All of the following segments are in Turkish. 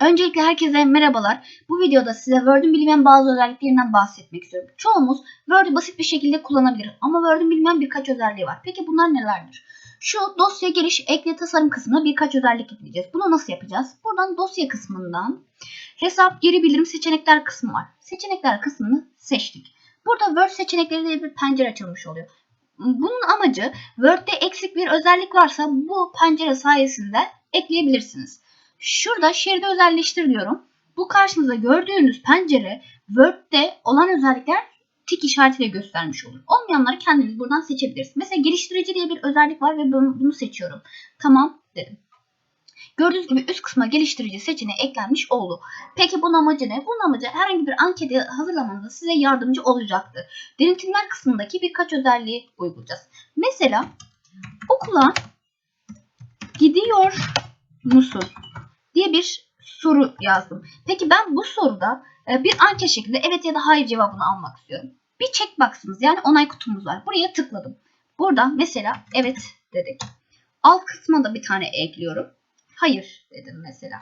Öncelikle herkese merhabalar. Bu videoda size Word'ün bilinmeyen bazı özelliklerinden bahsetmek istiyorum. Çoğumuz Word'ü basit bir şekilde kullanabilir ama Word'ün bilinmeyen birkaç özelliği var. Peki bunlar nelerdir? Şu dosya giriş, ekle tasarım kısmına birkaç özellik ekleyeceğiz. Bunu nasıl yapacağız? Buradan dosya kısmından hesap, geri bildirim, seçenekler kısmı var. Seçenekler kısmını seçtik. Burada Word seçenekleri bir pencere açılmış oluyor. Bunun amacı Word'de eksik bir özellik varsa bu pencere sayesinde ekleyebilirsiniz. Şurada şeridi özelleştir diyorum. Bu karşınızda gördüğünüz pencere Word'de olan özellikler tik işaretiyle göstermiş olur. Olmayanları kendiniz buradan seçebilirsiniz. Mesela geliştirici diye bir özellik var ve bunu seçiyorum. Tamam dedim. Gördüğünüz gibi üst kısma geliştirici seçeneği eklenmiş oldu. Peki bunun amacı ne? Bunun amacı herhangi bir anketi hazırlamanızda size yardımcı olacaktır. Denetimler kısmındaki birkaç özelliği uygulayacağız. Mesela okula gidiyor musun diye bir soru yazdım. Peki ben bu soruda e, bir anket şeklinde evet ya da hayır cevabını almak istiyorum. Bir checkbox'ımız yani onay kutumuz var. Buraya tıkladım. Burada mesela evet dedik. Alt kısma da bir tane ekliyorum. Hayır dedim mesela.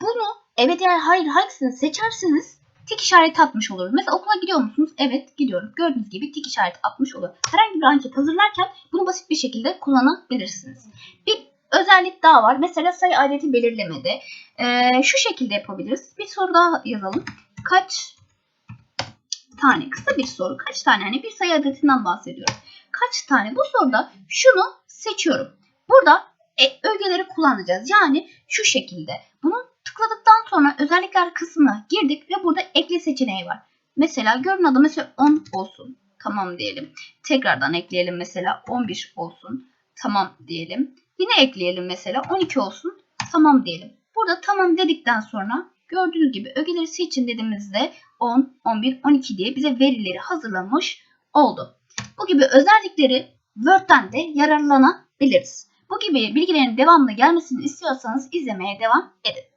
Bunu evet ya da hayır hangisini seçerseniz tik işareti atmış oluruz. Mesela okula gidiyor musunuz? Evet gidiyorum. Gördüğünüz gibi tik işareti atmış oluyor. Herhangi bir anket hazırlarken bunu basit bir şekilde kullanabilirsiniz. Bir özellik daha var. Mesela sayı adeti belirlemede. Ee, şu şekilde yapabiliriz. Bir soru daha yazalım. Kaç tane? Kısa bir soru. Kaç tane? Hani bir sayı adetinden bahsediyorum. Kaç tane? Bu soruda şunu seçiyorum. Burada e, ögeleri kullanacağız. Yani şu şekilde. Bunu tıkladıktan sonra özellikler kısmına girdik ve burada ekle seçeneği var. Mesela görün adı mesela 10 olsun. Tamam diyelim. Tekrardan ekleyelim mesela 11 olsun. Tamam diyelim. Yine ekleyelim mesela 12 olsun. Tamam diyelim. Burada tamam dedikten sonra gördüğünüz gibi ögeleri seçin dediğimizde 10, 11, 12 diye bize verileri hazırlamış oldu. Bu gibi özellikleri Word'den de yararlanabiliriz. Bu gibi bilgilerin devamlı gelmesini istiyorsanız izlemeye devam edin.